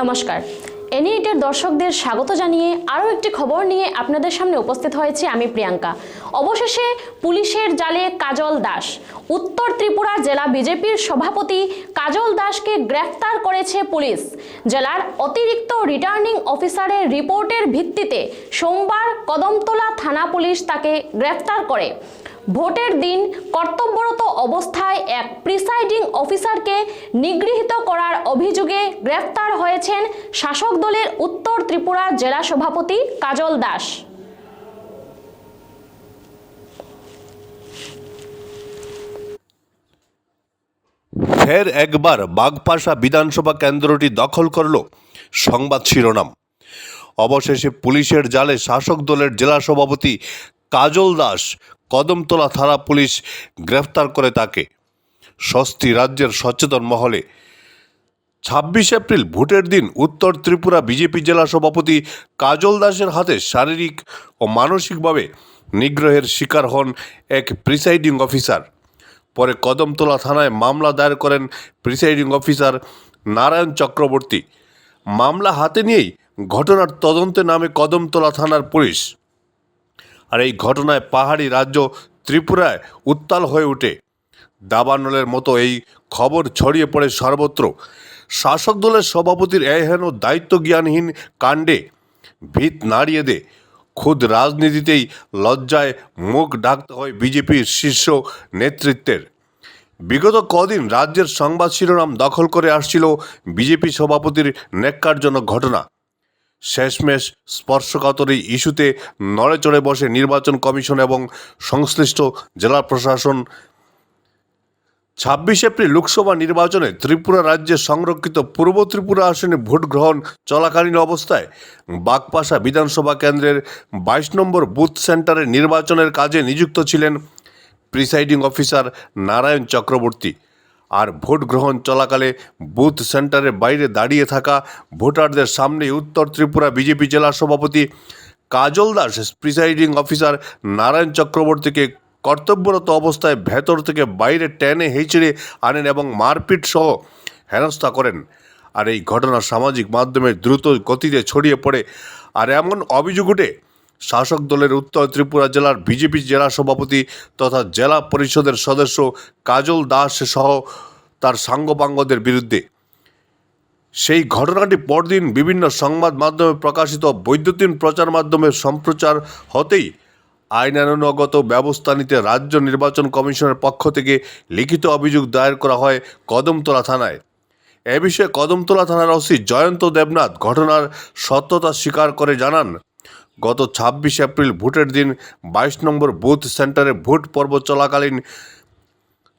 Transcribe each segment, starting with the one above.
নমস্কার। এনইটের দর্শকদের স্বাগত জানিয়ে আরও একটি খবর নিয়ে আপনাদের সামনে উপস্থিত হয়েছি আমি প্রিয়াঙ্কা। অবশেষে পুলিশের জালে কাজল দাস। উত্তর ত্রিপুরা জেলা বিজেপির সভাপতি কাজল দাসকে গ্রেফতার করেছে পুলিশ। জেলার অতিরিক্ত রিটার্নিং অফিসারের রিপোর্টের ভিত্তিতে সোমবার কদমতলা থানা পুলিশ তাকে গ্রেফতার করে। ভোটের দিন কর্তব্যরত অবস্থায় এক প্রিসাইডিং অফিসারকে নিগৃহীত করার অভিযোগে গ্রেফতার হয়েছেন শাসক দলের উত্তর ত্রিপুরা জেলা সভাপতি কাজল দাস। ফের একবার বাগপাশা বিধানসভা কেন্দ্রটি দখল করল সংবাদ শিরোনাম। অবশেষে পুলিশের জালে শাসক দলের জেলা সভাপতি কাজল দাস কদমতলা থানা পুলিশ গ্রেফতার করে তাকে। স্বস্তি রাজ্যের সচেতন মহলে। ছাব্বিশ এপ্রিল ভোটের দিন উত্তর ত্রিপুরা বিজেপি জেলা সভাপতি কাজল দাসের হাতে শারীরিক ও মানসিকভাবে নিগ্রহের শিকার হন এক প্রিসাইডিং অফিসার। পরে কদমতলা থানায় মামলা দায়ের করেন প্রিসাইডিং অফিসার নারায়ণ চক্রবর্তী। মামলা হাতে নিয়েই ঘটনার তদন্তে নামে কদমতলা থানার পুলিশ। আর এই ঘটনায় পাহাড়ি রাজ্য ত্রিপুরায় উত্তাল হয়ে ওঠে। দাবানলের মতো এই খবর ছড়িয়ে পড়ে সর্বত্র। শাসক দলের সভাপতির এহেন দায়িত্ব জ্ঞানহীন কাণ্ডে ভিত নাড়িয়ে দে। খুদ রাজনীতিতেই লজ্জায় মুখ ডাকতে হয় বিজেপির শীর্ষ নেতৃত্বের। বিগত কদিন রাজ্যের সংবাদ শিরোনাম দখল করে আসছিল বিজেপি সভাপতির ন্যাক্কারজনক ঘটনা। শেষমেশ স্পর্শকাতর এই ইস্যুতে নড়ে চড়ে বসে নির্বাচন কমিশন এবং সংশ্লিষ্ট জেলা প্রশাসন। ছাব্বিশ এপ্রিল লোকসভা নির্বাচনে ত্রিপুরা রাজ্যে সংরক্ষিত পূর্ব ত্রিপুরা আসনে ভোট গ্রহণ চলাকালীন অবস্থায় বাগপাশা বিধানসভা কেন্দ্রের বাইশ নম্বর বুথ সেন্টারে নির্বাচনের কাজে নিযুক্ত ছিলেন প্রিসাইডিং অফিসার নারায়ণ চক্রবর্তী। আর ভোট গ্রহণ চলাকালে বুথ সেন্টারের বাইরে দাঁড়িয়ে থাকা ভোটারদের সামনে উত্তর ত্রিপুরা বিজেপি জেলা সভাপতি কাজল দাস, প্রিসাইডিং অফিসার নারায়ণ চক্রবর্তীকে কর্তব্যরত অবস্থায় ভেতর থেকে বাইরে টেনে হেঁচড়ে আনেন এবং মারপিট সহ হেনস্থা করেন। আর এই ঘটনা সামাজিক মাধ্যমে দ্রুত গতিতে ছড়িয়ে পড়ে। আর এমন অভিযোগ উঠে শাসক দলের উত্তর ত্রিপুরা জেলার বিজেপি জেলা সভাপতি তথা জেলা পরিষদের সদস্য কাজল দাস সহ তার সাঙ্গপাঙ্গদের বিরুদ্ধে। সেই ঘটনাটি পরদিন বিভিন্ন সংবাদ মাধ্যমে প্রকাশিত বৈদ্যুতিন প্রচার মাধ্যমে সম্প্রচার হতেই আইনানুগত ব্যবস্থা নিতে রাজ্য নির্বাচন কমিশনের পক্ষ থেকে লিখিত অভিযোগ দায়ের করা হয় কদমতলা থানায়। এ বিষয়ে কদমতলা থানার ওসি জয়ন্ত দেবনাথ ঘটনার সত্যতা স্বীকার করে জানান। গত ছাব্বিশ এপ্রিল ভোটের দিন বাইশ নম্বর বুথ সেন্টারে ভোট পর্ব চলাকালীন,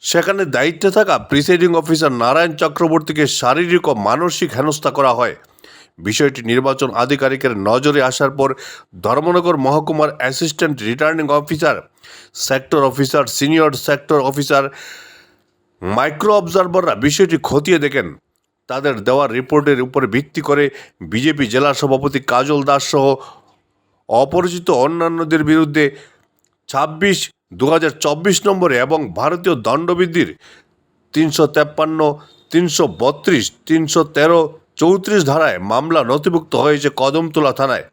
সেখানে দায়িত্বে থাকা প্রিসাইডিং অফিসার নারায়ণ চক্রবর্তীকে শারীরিক ও মানসিক হেনস্থা করা হয়। বিষয়টি নির্বাচন আধিকারিকের নজরে আসার পর ধর্মনগর মহকুমার assistant returning officer, sector officer, senior sector officer, micro অবজারভাররা বিষয়টি খতিয়ে দেখেন। তাদের দেওয়া রিপোর্টের উপর ভিত্তি করে বিজেপি জেলা সভাপতি কাজল দাস সহ অপরিচিত অন্যান্যদের বিরুদ্ধে ছাব্বিশ দু চব্বিশ নম্বরে এবং ভারতীয় দণ্ডবিধির তিনশো তেপ্পান্ন, তিনশো বত্রিশ, তিনশো তেরো, চৌত্রিশ ধারায় মামলা নথিভুক্ত হয়েছে কদমতলা থানায়।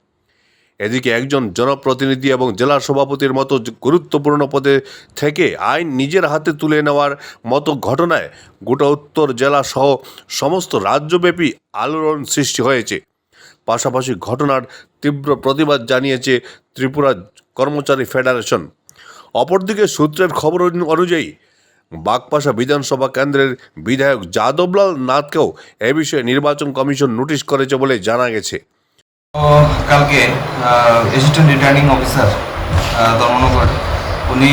এদিকে একজন জনপ্রতিনিধি এবং জেলা সভাপতির মতো গুরুত্বপূর্ণ পদে থেকে আইন নিজের হাতে তুলে নেওয়ার মতো ঘটনায় গোটা উত্তর জেলা সহ সমস্ত রাজ্যব্যাপী আলোড়ন সৃষ্টি হয়েছে। পাশাপাশি ঘটনার তীব্র প্রতিবাদ জানিয়েছে ত্রিপুরা কর্মচারী ফেডারেশন। অপরদিকে সূত্রের খবর অনুযায়ী বাগপাশা বিধানসভা কেন্দ্রের বিধায়ক যাদবলাল নাথকেও এ বিষয়ে নির্বাচন কমিশন নোটিশ করেছে বলে জানা গেছে। কালকে অ্যাসিস্ট্যান্ট রিটার্নিং অফিসার ধর্মনগর, উনি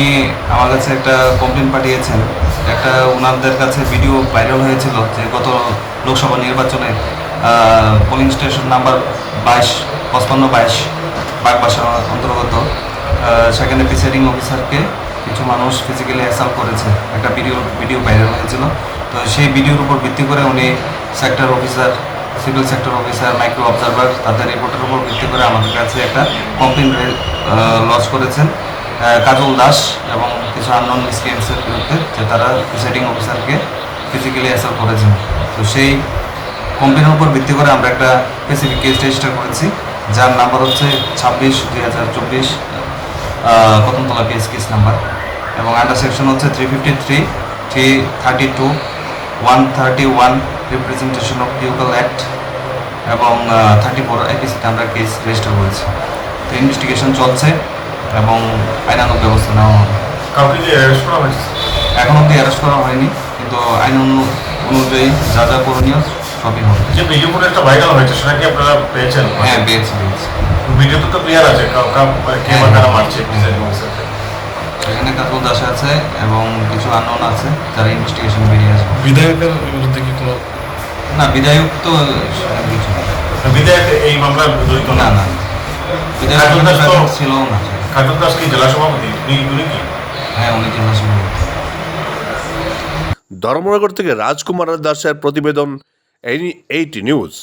আমার কাছে একটা কমপ্লেন পাঠিয়েছেন। একটা ওনাদের কাছে ভিডিও ভাইরাল হয়েছিল যে গত লোকসভা নির্বাচনে পোলিং স্টেশন নাম্বার বাইশ, পঁচপান্ন বাইশ, বাগবাসা অন্তর্গত। সেখানে প্রিসাইডিং অফিসারকে কিছু মানুষ ফিজিক্যালি অ্যাসাল্ট করেছে। একটা ভিডিও ভিডিও ভাইরাল হয়েছিল। তো সেই ভিডিওর উপর ভিত্তি করে উনি sector officer civil sector officer micro observer তাদের রিপোর্টের উপর ভিত্তি করে আমাদের কাছে একটা কমপ্লেন লঞ্চ করেছেন। কাজল দাস এবং কিছু আননোন মিসক্রিয়েন্সের বিরুদ্ধে যে তারা প্রিসাইডিং অফিসারকে ফিজিক্যালি অ্যাসাল্ট করেছেন তো সেই কমপ্লেনের উপর ভিত্তি করে আমরা একটা স্পেসিফিক কেস রেজিস্টার করেছি যার নাম্বার হচ্ছে ছাব্বিশ দুই হাজার চব্বিশ কদমতলা পিএস কেস নাম্বার এবং আন্ডার সেকশন হচ্ছে three fifty three three thirty two one thirty one representation of people act এবং থার্টি ফোর এপিসিতে আমরা কেস রেজিস্টার করেছি। তো ইনভেস্টিগেশন চলছে এবং আইনানুক ব্যবস্থা নেওয়া হবে। কাউকে কি অ্যারেস্ট করা হয়েছে? এখন অব্দি অ্যারেস্ট করা হয়নি কিন্তু আইন অনু- অনুযায়ী যা যা করণীয় সবই হবে। যে ভিডিও ফুটেজটা ভাইরাল হয়েছে সেটা কি আপনারা পেয়েছেন? হ্যাঁ পেয়েছি পেয়েছি। ভিডিওতে তো ক্লিয়ার আছে কে বা কারা মারছে এখানে দাস আছে এবং কিছু আননোন আছে যারা ইনভেস্টিগেশন বেরিয়ে আসবে। বিধায়কের বিরুদ্ধে কি কোনো না বিধায়ক তো কিছু বিধায়ক এই মামলার জড়িত না? না বিধায়ক কাকুল দাস তো- ছিল না। দাস কি জেলা সভাপতি? উনি কি? হ্যাঁ উনি জেলা সভাপতি। ধর্মনগর থেকে রাজকুমার দাসের প্রতিবেদন এইটি নিউজ